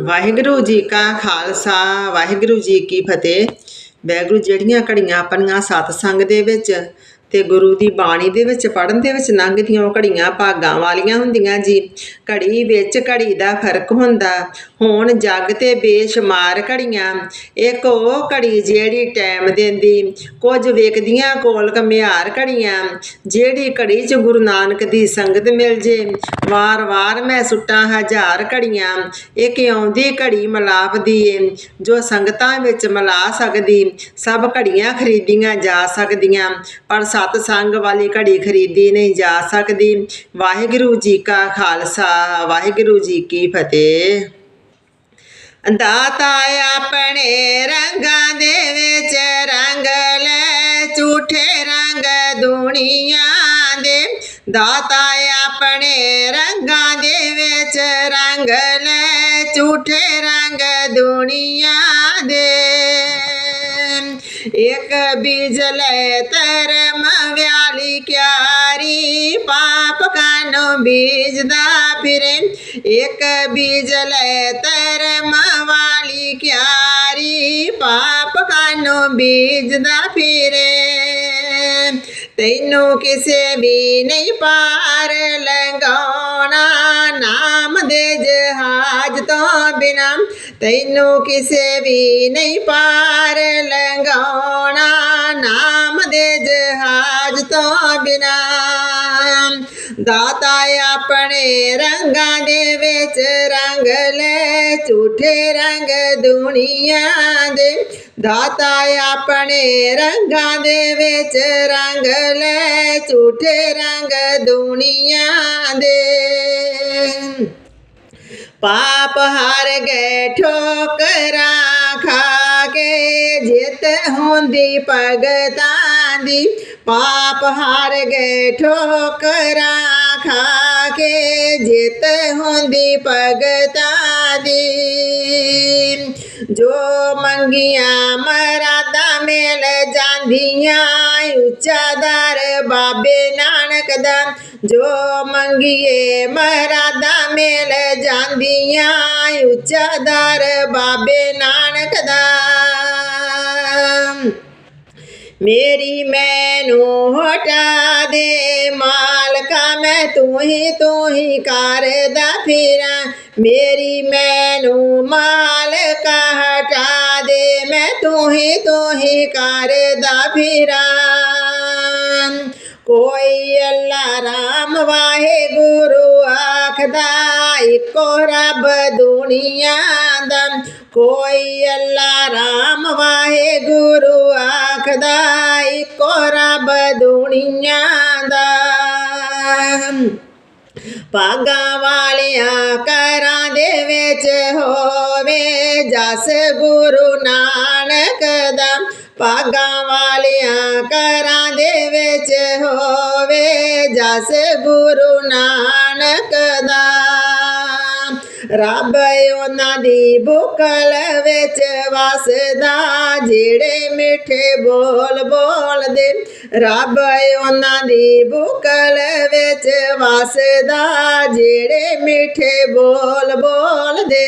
ਵਾਹਿਗੁਰੂ ਜੀ ਕਾ ਖਾਲਸਾ, ਵਾਹਿਗੁਰੂ ਜੀ ਕੀ ਫਤਿਹ। ਵਾਹਿਗੁਰੂ ਜਿਹੜੀਆਂ ਘੜੀਆਂ ਆਪਣੀਆਂ ਸਤਸੰਗ ਦੇ ਵਿੱਚ ਤੇ ਗੁਰੂ ਦੀ ਬਾਣੀ ਦੇ ਵਿੱਚ ਪੜਨ ਦੇ ਵਿੱਚ ਲੰਘਦੀਆਂ ਉਹ ਘੜੀਆਂ ਭਾਗਾਂ ਵਾਲੀਆਂ ਹੁੰਦੀਆਂ ਜੀ। ਘੜੀ ਵਿੱਚ ਘੜੀ ਦਾ ਫ਼ਰਕ ਹੁੰਦਾ। ਹੁਣ ਜੱਗ ਤੇ ਬੇਸ਼ੁਮਾਰ ਘੜੀਆਂ। ਇੱਕ ਉਹ ਘੜੀ ਜਿਹੜੀ ਟਾਈਮ ਦਿੰਦੀ। ਕੁਝ ਵੇਖਦੀਆਂ ਕੋਲ ਕਮਿਆਰ ਘੜੀਆਂ। ਜਿਹੜੀ ਘੜੀ 'ਚ ਗੁਰੂ ਨਾਨਕ ਦੀ ਸੰਗਤ ਮਿਲ ਜੇ। ਵਾਰ-ਵਾਰ ਮੈਂ ਸੁੱਟਾਂ ਹਜ਼ਾਰ ਘੜੀਆਂ। ਇੱਕ ਆਉਂਦੀ ਘੜੀ ਮਲਾਪ ਦੀ ਏ? ਜੋ ਸੰਗਤਾਂ ਵਿੱਚ ਮਿਲਾ ਸਕਦੀ। ਸਭ ਘੜੀਆਂ ਖਰੀਦੀਆਂ ਜਾ ਸਕਦੀਆਂ। ਪਰ ਸਤ ਸੰਗ ਵਾਲੀ ਘੜੀ ਖਰੀਦੀ ਨਹੀਂ ਜਾ ਸਕਦੀ। ਵਾਹਿਗੁਰੂ ਜੀ ਕਾ ਖਾਲਸਾ, ਵਾਹਿਗੁਰੂ ਜੀ ਕੀ ਫਤਿਹ। ਦਾਤਾ ਆਪਣੇ ਰੰਗਾਂ ਦੇ ਵਿੱਚ ਰੰਗ ਲੈ, ਝੂਠੇ ਰੰਗ ਦੁਨੀਆ ਦੇ। ਦਾਤਾ ਆਪਣੇ ਰੰਗਾਂ ਦੇ ਵਿੱਚ ਰੰਗ ਲੈ ਇੱਕ ਬੀਜ ਲੈ ਧਰਮ ਵਿਆਲੀ ਕਿਆਰੀ ਪਾਪ ਕਾਨੋ ਬੀਜਦਾ ਫਿਰੇ ਇੱਕ ਬੀਜ ਲੈ ਧਰਮ ਵਾਲੀ ਕਿਆਰੀ ਪਾਪ ਕਾਨੋ ਬੀਜਦਾ ਫਿਰੇ ਤੈਨੂੰ ਕਿਸੇ ਵੀ ਨਹੀਂ ਪਾਰ ਲੰਘਾਉਣਾ ਨਾਮ ਦੇ ਜਹਾਜ਼ ਤੋਂ ਬਿਨਾ ਤੈਨੂੰ ਕਿਸੇ ਵੀ ਨਹੀਂ ਪਾਰ ਲੰਘਾਉਣਾ ਨਾਮ ਦੇ ਜਹਾਜ਼ ਤੋਂ ਬਿਨਾ। ਦਾਤਾ ਆਪਣੇ ਰੰਗਾਂ ਦੇ ਵਿੱਚ ਰੰਗ ਲੈ, ਝੂਠੇ ਰੰਗ ਦੁਨੀਆ ਦੇ। ਦਾਤਾ ਆਪਣੇ ਰੰਗਾਂ ਦੇ ਵਿੱਚ ਰੰਗ ਲੈ, ਝੂਠੇ ਰੰਗ ਦੁਨੀਆ ਦੇ। ਪਾਪ ਹਾਰ ਗਏ ਠੋਕਰਾਂ ਖਾ ਕੇ ਜਿੱਤ ਹੁੰਦੀ ਭਗਤਾਂ ਦੀ, ਪਾਪ ਹਾਰ ਗਏ ਠੋਕਰਾਂ ਖਾ ਕੇ ਜਿੱਤ ਹੁੰਦੀ ਭਗਤਾਂ ਦੀ। ਜੋ ਮੰਗੀਆਂ ਮਰਾਦਾ ਮਿਲ ਜਾਂਦੀਆਂ, ਉੱਚਾ ਦਰ ਬਾਬੇ ਨਾਨਕ ਦਾ। ਜੋ ਮੰਗੀਏ ਮਰਾਦਾ ਮਿਲ ਜਾਂਦੀਆਂ, ਉੱਚਾ ਦਰ ਬਾਬੇ ਨਾਨਕ ਦਾ। ਮੇਰੀ ਮੈਨੂੰ ਹਟਾ ਦੇ ਮਾਲਕਾ, ਮੈਂ ਤੂੰ ਹੀ ਤੂੰ ਹੀ ਕਰਦਾ ਫਿਰਾਂ। ਮੇਰੀ ਮੈਨੂੰ ਮਾਲਕਾ ਹਟਾ ਦੇ, ਮੈਂ ਤੂੰ ਹੀ ਤੂੰ ਹੀ ਕਰਦਾ ਫਿਰਾਂ। ਕੋਈ ਅੱਲਾ ਰਾਮ ਵਾਹਿਗੁਰੂ ਆ ਆਖਦਾ, ਇੱਕੋ ਰੱਬ ਦੁਨੀਆ ਦਾ। ਕੋਈ ਅੱਲਾ ਰਾਮ ਵਾਹਿਗੁਰੂ ਆਖਦਾ, ਇੱਕੋ ਰੱਬ ਦੁਨੀਆ ਦਾ। ਪਾਗਾ ਵਾਲਿਆਂ ਕਰਾਂ ਦੇ ਵਿੱਚ ਹੋਵੇ, ਜਸ ਗੁਰੂ ਨਾਨਕ ਦਾ। ਪਾਗਾ ਵਾਲਿਆਂ ਕਰਾਂ ਦੇ ਵਿੱਚ ਹੋਵੇ ਜਸ ਗੁਰੂ ਨਾਨਕ ਦਾ। ਰੱਬ ਉਹਨਾਂ ਦੀ ਬੁਕਲ ਵਿੱਚ ਵਸਦਾ, ਜਿਹੜੇ ਮਿੱਠੇ ਬੋਲ ਬੋਲਦੇ। ਰੱਬ ਉਹਨਾਂ ਦੀ ਬੁਕਲ ਵਿੱਚ ਵਸਦਾ, ਜਿਹੜੇ ਮਿੱਠੇ ਬੋਲ ਬੋਲਦੇ।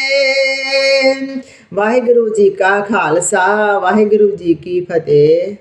ਵਾਹਿਗੁਰੂ ਜੀ ਕਾ ਖਾਲਸਾ, ਵਾਹਿਗੁਰੂ ਜੀ ਕੀ ਫਤਿਹ।